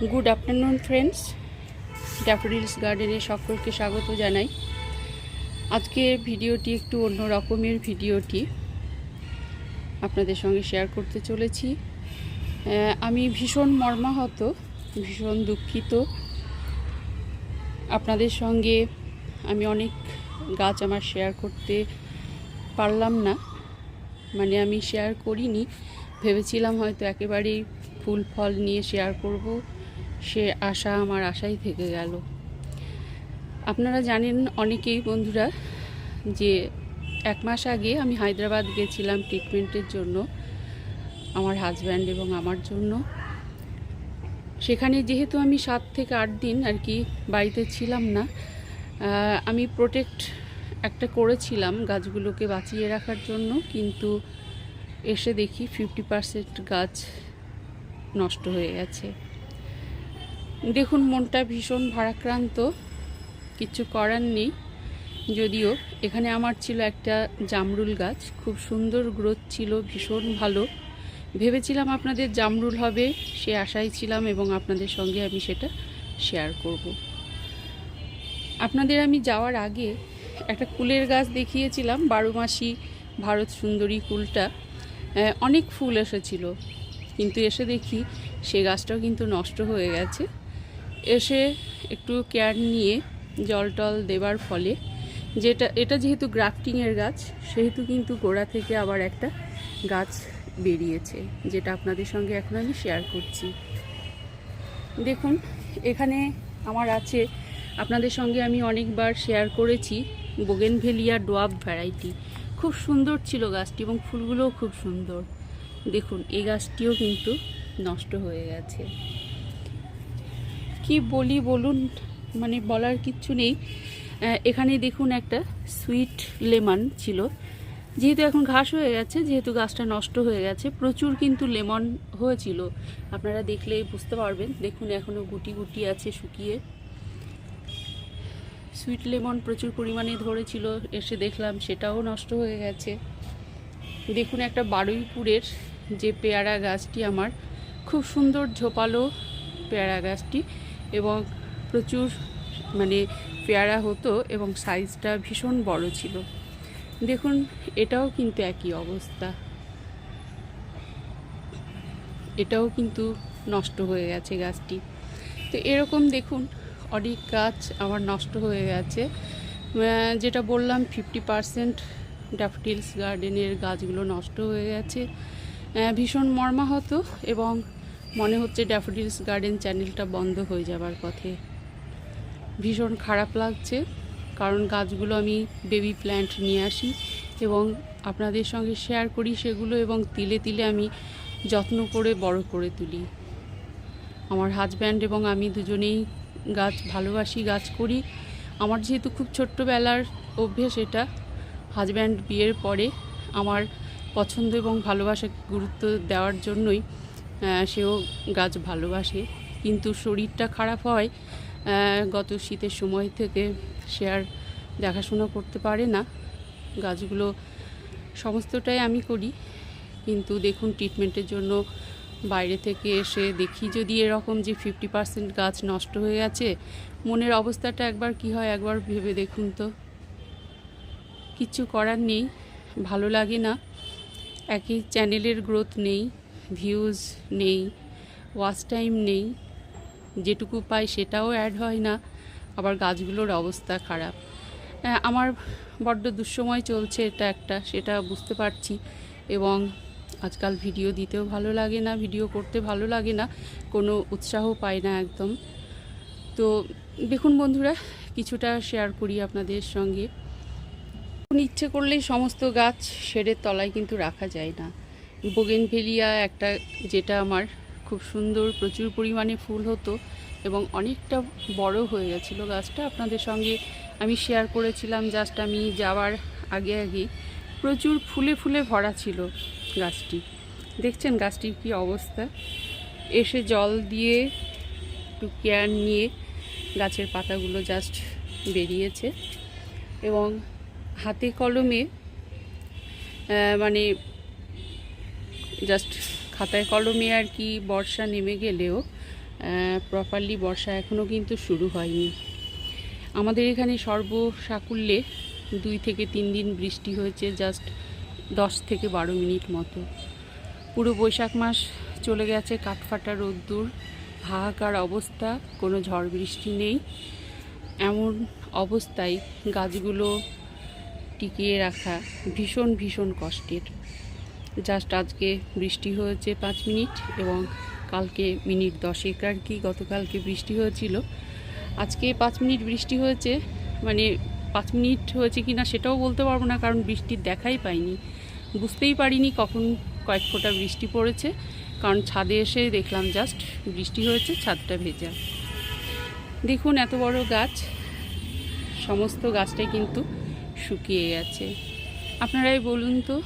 Good afternoon friends daffodils গার্ডেনে সকলকে স্বাগত জানাই। আজকে ভিডিওটি একটু অন্য রকমের ভিডিওটি আপনাদের সঙ্গে শেয়ার করতে চলেছি। আমি ভীষণ মর্মাহত, ভীষণ দুঃখিত। আপনাদের সঙ্গে আমি অনেক গাছ আমার শেয়ার করতে পারলাম না। মানে আমি শেয়ার করিনি। ভেবেছিলাম হয়তো একেবারেই ফুল, ফল নিয়ে শেয়ার করব। সে আশা আমার আশাই থেকে গেল। আপনারা জানেন অনেকেই বন্ধুরা যে এক মাস আগে আমি হায়দ্রাবাদ গেছিলাম ট্রিটমেন্টের জন্য, আমার হাজব্যান্ড এবং আমার জন্য। সেখানে যেহেতু আমি সাত থেকে আট দিন আর কি বাড়িতে ছিলাম না আমি প্রোটেক্ট একটা করেছিলাম গাছগুলোকে বাঁচিয়ে রাখার জন্য, কিন্তু এসে দেখি ফিফটি পার্সেন্ট গাছ নষ্ট হয়ে গেছে। দেখুন, মনটা ভীষণ ভারাক্রান্ত। কিছু করার নেই। যদিও এখানে আমার ছিল একটা জামরুল গাছ। খুব সুন্দর গ্রোথ ছিল, ভীষণ ভালো। ভেবেছিলাম আপনাদের জামরুল হবে, সে আশায় ছিলাম এবং আপনাদের সঙ্গে আমি সেটা শেয়ার করব। আপনাদের আমি যাওয়ার আগে একটা কুলের গাছ দেখিয়েছিলাম বারো মাসি ভারত সুন্দরী কুলটা। অনেক ফুল এসেছিল। কিন্তু এসে দেখি সে গাছটাও কিন্তু নষ্ট হয়ে গেছে। এসে একটু কেয়ার নিয়ে জল টল দেবার ফলে যেটা, এটা যেহেতু গ্রাফটিংয়ের গাছ, সেহেতু কিন্তু গোড়া থেকে আবার একটা গাছ বেরিয়েছে, যেটা আপনাদের সঙ্গে এখন আমি শেয়ার করছি। দেখুন, এখানে আমার আছে, আপনাদের সঙ্গে আমি অনেকবার শেয়ার করেছি বোগেনভেলিয়া ডোয়াব ভ্যারাইটি খুব সুন্দর ছিল গাছটি এবং ফুলগুলোও খুব সুন্দর। দেখুন, এই গাছটিও কিন্তু নষ্ট হয়ে গেছে। কি বলি বলুন? মানে বলার কিচ্ছু নেই। এখানে দেখুন একটা সুইট লেমন ছিল। যেহেতু এখন ঘাস হয়ে গেছে, যেহেতু গাছটা নষ্ট হয়ে গেছে, প্রচুর কিন্তু লেমন হয়েছিল। আপনারা দেখলে বুঝতে পারবেন। দেখুন এখনও গুটি গুটি আছে শুকিয়ে। সুইট লেমন প্রচুর পরিমাণে ধরেছিল, এসে দেখলাম সেটাও নষ্ট হয়ে গেছে। দেখুন, একটা বারুইপুরের যে পেয়ারা গাছটি আমার, খুব সুন্দর ঝোপালো পেয়ারা গাছটি। এবং প্রচুর মানে পেয়ারা হতো এবং সাইজটা ভীষণ বড় ছিল। দেখুন, এটাও কিন্তু একই অবস্থা। এটাও কিন্তু নষ্ট হয়ে গেছে গাছটি। তো এরকম দেখুন, অনেক গাছ আমার নষ্ট হয়ে গেছে। যেটা বললাম ফিফটি পারসেন্ট ড্যাফটিলস গার্ডেনের গাছগুলো নষ্ট হয়ে গেছে। ভীষণ মর্মাহত এবং মনে হচ্ছে ড্যাফোডিলস গার্ডেন চ্যানেলটা বন্ধ হয়ে যাবার পথে। ভীষণ খারাপ লাগছে, কারণ গাছগুলো আমি বেবি প্ল্যান্ট নিয়ে আসি এবং আপনাদের সঙ্গে শেয়ার করি সেগুলো এবং তিলে তিলে আমি যত্ন করে বড় করে তুলি। আমার হাজব্যান্ড এবং আমি দুজনেই গাছ ভালোবাসি, গাছ করি। আমার যেহেতু খুব ছোট্টবেলার অভ্যেস এটা, হাজব্যান্ড বিয়ের পরে আমার পছন্দ এবং ভালোবাসা গুরুত্ব দেওয়ার জন্যই সেও গাছ ভালোবাসে। কিন্তু শরীরটা খারাপ হয় গত শীতের সময় থেকে সে আর দেখাশোনা করতে পারে না। গাছগুলো সমস্তটাই আমি করি। কিন্তু দেখুন ট্রিটমেন্টের জন্য বাইরে থেকে এসে দেখি যদি এরকম যে ফিফটি পার্সেন্ট গাছ নষ্ট হয়ে গেছে, মনের অবস্থাটা একবার কি হয় একবার ভেবে দেখুন তো। কিচ্ছু করার নেই, ভালো লাগে না। একই চ্যানেলের গ্রোথ নেই। ভিউজ নেই ওয়াচ টাইম নেই, যেটুকু পাই সেটাও অ্যাড হয় না, আবার গাছগুলোর অবস্থা খারাপ। আমার বড্ড দুঃসময় চলছে এটা একটা, সেটা বুঝতে পারছি এবং আজকাল ভিডিও দিতেও ভালো লাগে না ভিডিও করতে ভালো লাগে না, কোনো উৎসাহ পাই না একদম। তো দেখুন বন্ধুরা, কিছুটা শেয়ার করি আপনাদের সঙ্গে। ইচ্ছে করলেই সমস্ত গাছ শেডের তলায় কিন্তু রাখা যায় না। বোগেনভেলিয়া একটা যেটা আমার খুব সুন্দর প্রচুর পরিমাণে ফুল হতো এবং অনেকটা বড় হয়ে গেছিল গাছটা। আপনাদের সঙ্গে আমি শেয়ার করেছিলাম জাস্ট আমি যাওয়ার আগে আগে প্রচুর ফুলে ফুলে ভরা ছিল গাছটি। দেখছেন গাছটির কি অবস্থা? এসে জল দিয়ে একটু কেয়ার নিয়ে গাছের পাতাগুলো জাস্ট বেরিয়েছে এবং হাতে কলমে মানে জাস্ট খাতায় কলমে আর কি বর্ষা নেমে গেলেও প্রপারলি বর্ষা এখনও কিন্তু শুরু হয়নি। আমাদের এখানে সর্বসাকুল্যে দুই থেকে তিন দিন বৃষ্টি হয়েছে জাস্ট দশ থেকে বারো মিনিট মতো। পুরো বৈশাখ মাস চলে গেছে কাঠফাটা রোদ্দুর, হাহাকার অবস্থা, কোনো ঝড় বৃষ্টি নেই। এমন অবস্থায় গাছগুলো টিকিয়ে রাখা ভীষণ ভীষণ কষ্টের। জাস্ট আজকে বৃষ্টি হয়েছে পাঁচ মিনিট এবং কালকে মিনিট দশেক আর কি গতকালকে বৃষ্টি হয়েছিল। আজকে পাঁচ মিনিট বৃষ্টি হয়েছে মানে পাঁচ মিনিট হয়েছে কি না সেটাও বলতে পারব না কারণ বৃষ্টির দেখাই পাইনি। বুঝতেই পারিনি কখন কয়েক ফোঁটা বৃষ্টি পড়েছে, কারণ ছাদে এসে দেখলাম জাস্ট বৃষ্টি হয়েছে, ছাদটা ভেজা। দেখুন এত বড় গাছ, সমস্ত গাছটাই কিন্তু শুকিয়ে গেছে। আপনারাই বলুন তো,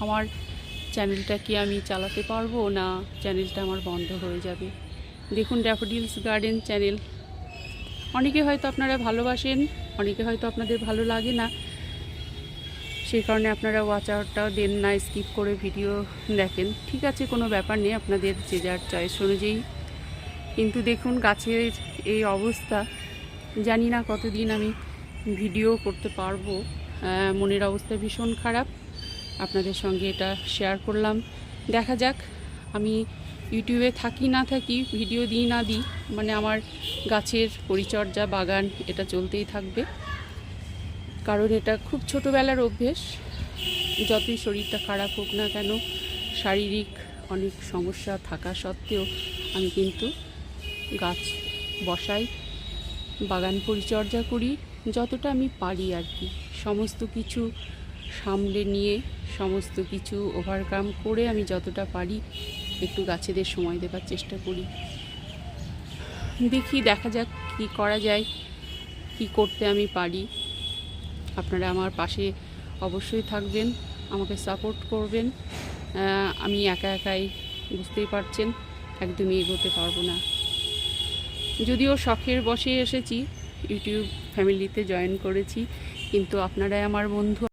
আমার চ্যানেলটা কি আমি চালাতে পারব না চ্যানেলটা আমার বন্ধ হয়ে যাবে? দেখুন ড্যাফোডিলস গার্ডেন চ্যানেল অনেকে হয়তো আপনারা ভালোবাসেন, অনেকে হয়তো আপনাদের ভালো লাগে না। সেই কারণে আপনারা ওয়াচ আউটটাও দেন না স্কিপ করে ভিডিও দেখেন। ঠিক আছে, কোনো ব্যাপার নেই, আপনাদের যে যার চয়েস অনুযায়ী। কিন্তু দেখুন গাছের এই অবস্থা, জানি না কতদিন আমি ভিডিও করতে পারব। মনের অবস্থা ভীষণ খারাপ। আপনাদের সঙ্গে এটা শেয়ার করলাম। দেখা যাক, আমি ইউটিউবে থাকি না থাকি ভিডিও দিই না দিই মানে আমার গাছের পরিচর্যা, বাগান, এটা চলতেই থাকবে। কারণ এটা খুব ছোটোবেলার অভ্যেস। যতই শরীরটা খারাপ হোক না কেন, শারীরিক অনেক সমস্যা থাকা সত্ত্বেও আমি কিন্তু গাছ বসাই, বাগান পরিচর্যা করি, যতটা আমি পারি আর কি। সমস্ত কিছু সামলে নিয়ে সমস্ত কিছু ওভারকাম করে আমি যতটা পারি একটু গাছেদের সময় দেবার চেষ্টা করি। দেখি দেখা যাক কি করা যায়, কি করতে আমি পারি। আপনারা আমার পাশে অবশ্যই থাকবেন, আমাকে সাপোর্ট করবেন। আমি একা একাই বুঝতেই পারছেন, একদমই এগোতে পারব না। যদিও শখের বসে এসেছি, ইউটিউব ফ্যামিলিতে জয়েন করেছি, কিন্তু আপনারাই আমার বন্ধু।